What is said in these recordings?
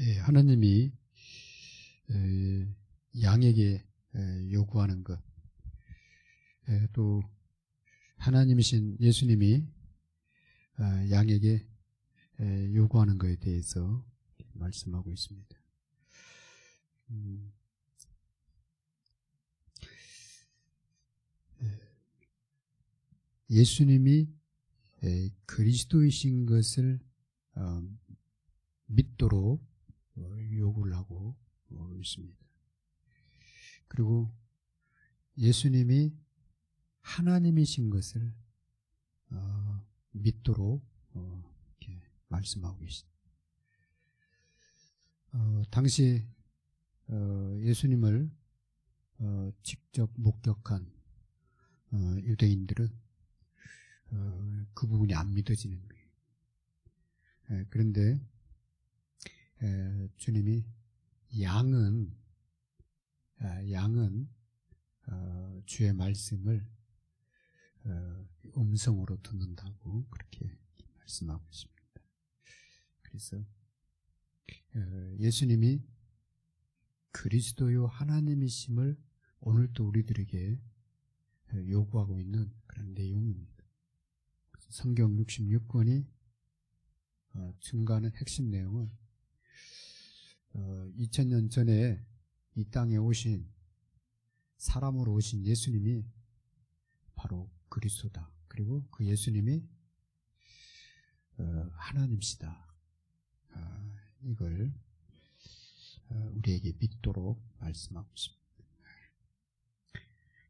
예, 하나님이 에, 양에게 에, 요구하는 것, 에, 또 하나님이신 예수님이 아, 양에게 에, 요구하는 것에 대해서 말씀하고 있습니다. 음, 에, 예수님이 에, 그리스도이신 것을 어, 믿도록 어, 요구를 하고 어, 있습니다. 그리고 예수님이 하나님이신 것을 어, 믿도록 어, 말씀하고 계십니다. 어, 당시 어, 예수님을 어, 직접 목격한 어, 유대인들은 어, 그 부분이 안 믿어지는 거예요. 에, 그런데 에, 주님이 양은 아, 양은 어, 주의 말씀을 어, 음성으로 듣는다고 그렇게 말씀하고 있습니다. 그래서 어, 예수님이 그리스도요 하나님이심을 오늘도 우리들에게 어, 요구하고 있는 그런 내용입니다. 성경 66권이 어, 증가하는 핵심 내용은 어, 2000년 전에 이 땅에 오신 사람으로 오신 예수님이 바로 그리스도다. 그리고 그 예수님이 어, 하나님시다. 어, 이걸 어, 우리에게 믿도록 말씀하고 있습니다.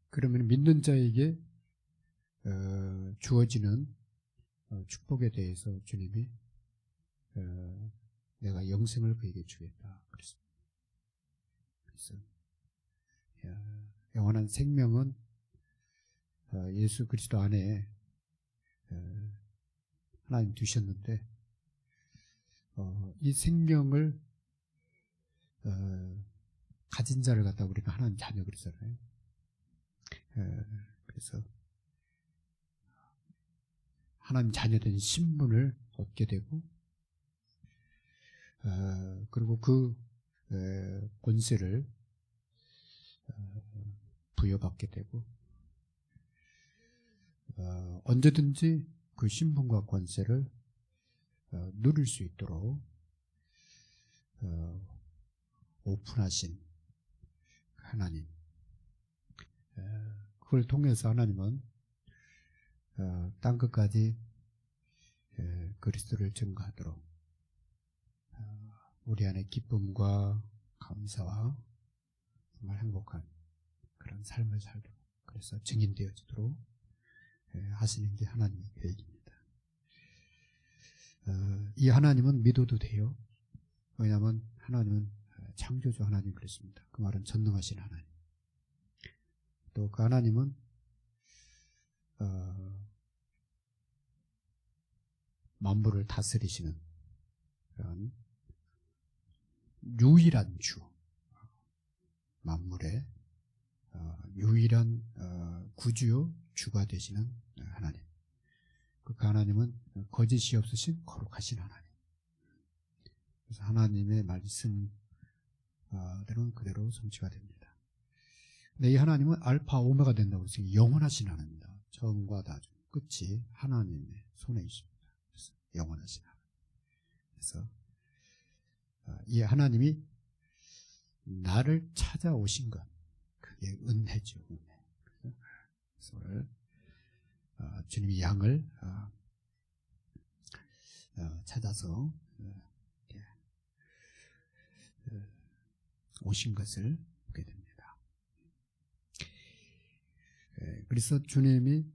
그러면 믿는 자에게 어, 주어지는 어, 축복에 대해서 주님이 어, 내가 영생을 그에게 주겠다. 그래서 야, 영원한 생명은 어, 예수 그리스도 안에 어, 하나님 두셨는데 어, 이 생명을 어, 가진 자를 갖다 우리가 하나님 자녀 그러잖아요. 어, 그래서 하나님 자녀된 신분을 얻게 되고 어, 그리고 그 에, 권세를 어, 부여받게 되고 어, 언제든지 그 신분과 권세를 어, 누릴 수 있도록 어, 오픈하신 하나님. 에, 그걸 통해서 하나님은 어, 땅 끝까지 에, 그리스도를 증거하도록 어, 우리 안에 기쁨과 감사와 정말 행복한 그런 삶을 살도록 그래서 증인되어지도록 예, 하시는 게 하나님의 계획입니다. 어, 이 하나님은 믿어도 돼요. 왜냐하면 하나님은 창조주 하나님 그랬습니다. 그 말은 전능하신 하나님. 또 그 하나님은 어, 만물을 다스리시는 그런 유일한 주, 만물의 어, 유일한 어, 구주요 주가 되시는 하나님. 그 하나님은 거짓이 없으신 거룩하신 하나님. 그래서 하나님의 말씀대로는 그대로 성취가 됩니다. 근데 이 하나님은 알파 오메가 된다고 해서 영원하신 하나님입니다. 처음과 나중 끝이 하나님의 손에 있습니다. 그래서 영원하신 하나님. 그래서 어, 이 하나님이 나를 찾아오신 것 그게 은혜죠. 은혜. 그래서 오늘 어, 주님이 양을 어, 찾아서 오신 것을 보게 됩니다. 그래서 주님이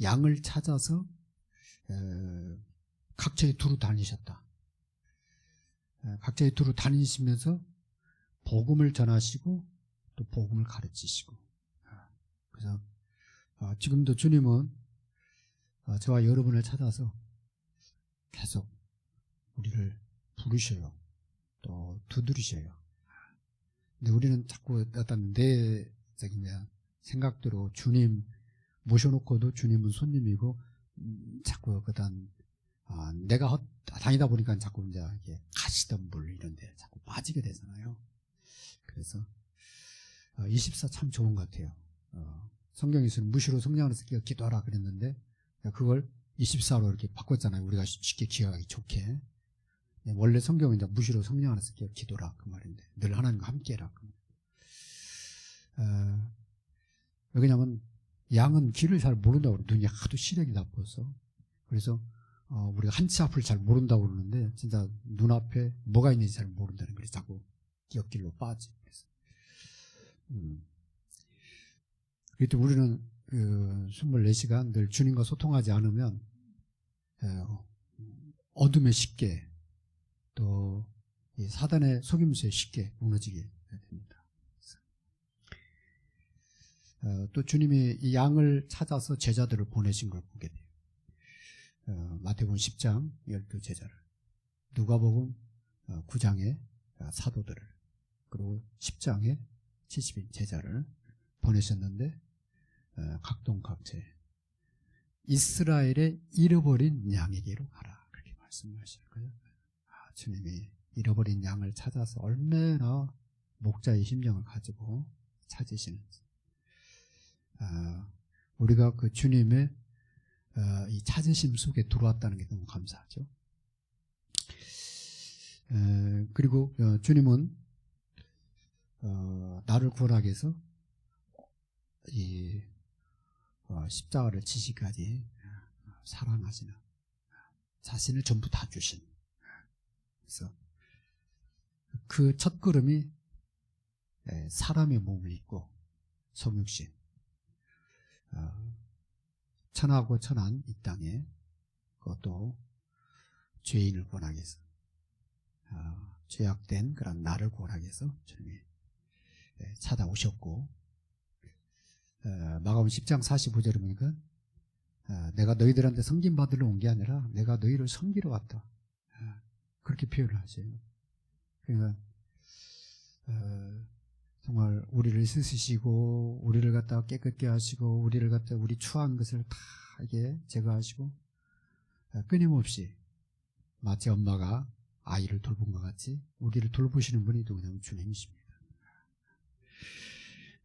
양을 찾아서 각자의 두루 다니셨다. 각자의 두루 다니시면서 복음을 전하시고 또 복음을 가르치시고 그래서 지금도 주님은 저와 여러분을 찾아서 계속 우리를 부르셔요. 또 두드리셔요. 근데 우리는 자꾸 어떤 내적인 생각대로 주님 모셔놓고도 주님은 손님이고 음, 자꾸 그단 아, 내가 다니다 보니까 자꾸 이제 이게 가시던 물 이런 데 자꾸 빠지게 되잖아요. 그래서 24 참 좋은 것 같아요. 어, 성경에서는 무시로 성령을 쓰기가 기도하라 그랬는데 그걸 24로 이렇게 바꿨잖아요. 우리가 쉽게 기억하기 좋게. 네, 원래 성경은 무시로 성령 안에서 기도라 그 말인데 늘 하나님과 함께라. 그 어, 왜냐하면 양은 길을 잘 모른다고. 눈이 하도 시력이 나빠서 그래서 어, 우리가 한치 앞을 잘 모른다고 그러는데 진짜 눈앞에 뭐가 있는지 잘 모른다는 거예요. 자꾸 기억길로 빠지. 그래서 음. 그때 우리는 그 24시간 늘 주님과 소통하지 않으면 어, 어둠에 쉽게 또 사단의 속임수에 쉽게 무너지게 됩니다. 어, 또 주님이 이 양을 찾아서 제자들을 보내신 걸 보게 돼요. 어, 마태복음 10장 12 제자를 누가복음 9장의 사도들을 그리고 10장의 70인 제자를 보내셨는데 어, 각동각제 이스라엘의 잃어버린 양에게로 가라 그렇게 말씀하시는 거예요. 아, 주님이 잃어버린 양을 찾아서 얼마나 목자의 심정을 가지고 찾으시는지 아, 우리가 그 주님의 어, 이 찾으심 속에 들어왔다는 게 너무 감사하죠. 에, 그리고 어, 주님은 어, 나를 구원하기 위해서 이 어, 십자가를 지시까지 사랑하시는 자신을 전부 다 주신 그래서 그 첫 걸음이 에, 사람의 몸을 입고 성육신 어, 천하고 천한 이 땅에 그것도 죄인을 구원하기 위해서 어, 죄악된 그런 나를 구원하기 위해서 주님이 예, 찾아오셨고 어, 마가음 10장 45절에 보니까 어, 내가 너희들한테 성김 받으러 온 게 아니라 내가 너희를 섬기러 왔다. 어, 그렇게 표현을 하세요. 그러니까 어, 정말 우리를 쓰시고 우리를 갖다가 깨끗게 하시고 우리를 갖다 우리 추한 것을 다 이게 제거하시고 어, 끊임없이 마치 엄마가 아이를 돌본 것 같이 우리를 돌보시는 분이 누구냐면 주님이십니다.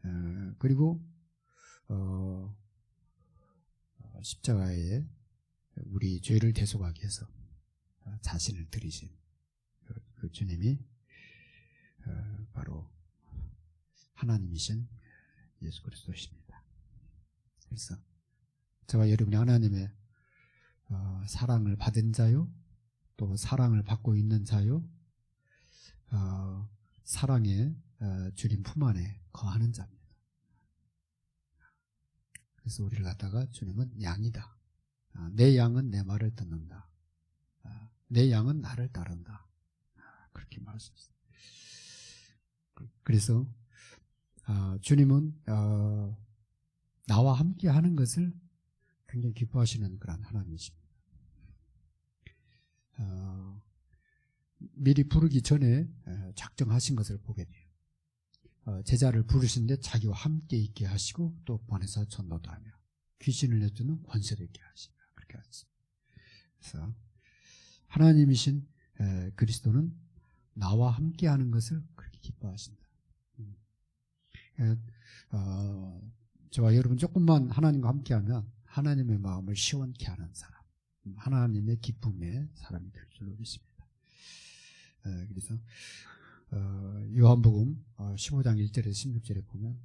어, 그리고 어, 어, 십자가에 우리 죄를 대속하기 위해서 어, 자신을 들이신 그, 그 주님이 어, 바로 하나님이신 예수 그리스도십니다. 그래서 저와 여러분이 하나님의 어, 사랑을 받은 자요, 또 사랑을 받고 있는 자요, 어, 사랑의 어, 주님 품 안에 거하는 자입니다. 그래서 우리를 갖다가 주님은 양이다. 아, 내 양은 내 말을 듣는다. 아, 내 양은 나를 따른다. 아, 그렇게 말씀하셨습니다. 그래서 아, 주님은 어, 나와 함께 하는 것을 굉장히 기뻐하시는 그런 하나님이십니다. 어, 미리 부르기 전에 작정하신 것을 보게 돼요. 어, 제자를 부르신데 자기와 함께 있게 하시고 또 보내서 전도도 하며 귀신을 내주는 권세를 있게 하시며 그렇게 하십니다. 그래서 하나님이신 그리스도는 나와 함께 하는 것을 그렇게 기뻐하신다. 음. 어, 저와 여러분 조금만 하나님과 함께하면 하나님의 마음을 시원케 하는 사람, 하나님의 기쁨의 사람이 될 줄로 믿습니다. 그래서 어, 요한복음 15장 1절에서 16절에 보면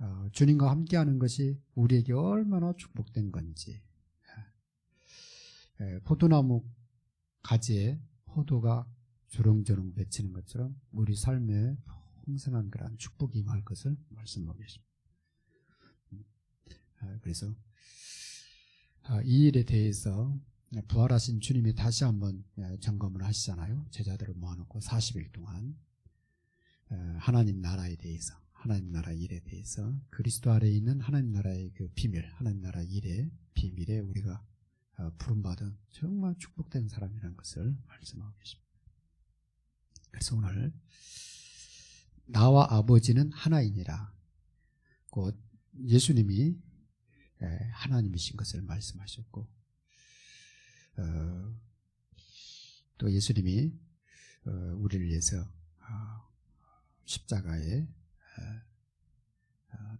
어, 주님과 함께하는 것이 우리에게 얼마나 축복된 건지 포도나무 가지에 포도가 조롱조롱 맺히는 것처럼 우리 삶에 풍성한 그러한 축복이 임할 것을 말씀하고 계십니다. 음, 그래서 아, 이 일에 대해서 부활하신 주님이 다시 한번 점검을 하시잖아요. 제자들을 모아놓고 40일 동안 하나님 나라에 대해서 하나님 나라 일에 대해서 그리스도 아래에 있는 하나님 나라의 그 비밀, 하나님 나라 일의 비밀에 우리가 어, 부름받은 정말 축복된 사람이라는 것을 말씀하고 계십니다. 그래서 오늘 나와 아버지는 하나이니라. 곧 예수님이 하나님이신 것을 말씀하셨고 어, 또 예수님이 어, 우리를 위해서 어, 십자가에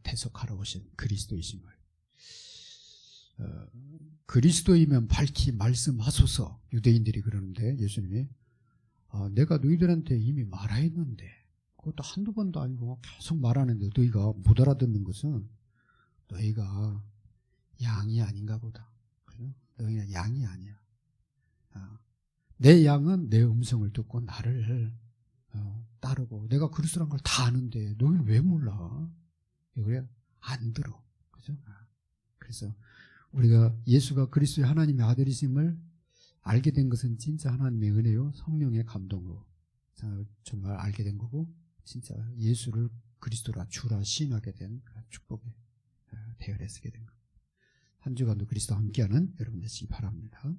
대속하러 오신 그리스도이심을 어, 그리스도이면 밝히 말씀하소서 유대인들이 그러는데 예수님이 아, 내가 너희들한테 이미 말하였는데 그것도 한두 번도 아니고 계속 말하는데 너희가 못 알아듣는 것은 너희가 양이 아닌가 보다. 너희는 양이 아니야. 아, 내 양은 내 음성을 듣고 나를 어, 따르고 내가 그리스도란 걸 다 아는데 너희는 왜 몰라? 그래 안 들어. 그죠? 아, 그래서 우리가 예수가 그리스도의 하나님의 아들이심을 알게 된 것은 진짜 하나님의 은혜요 성령의 감동으로 자, 정말 알게 된 거고 진짜 예수를 그리스도라 주라 시인하게 된 축복의 어, 대열에 쓰게 된 것. 한 주간도 그리스도와 함께하는 여러분 되시기 바랍니다.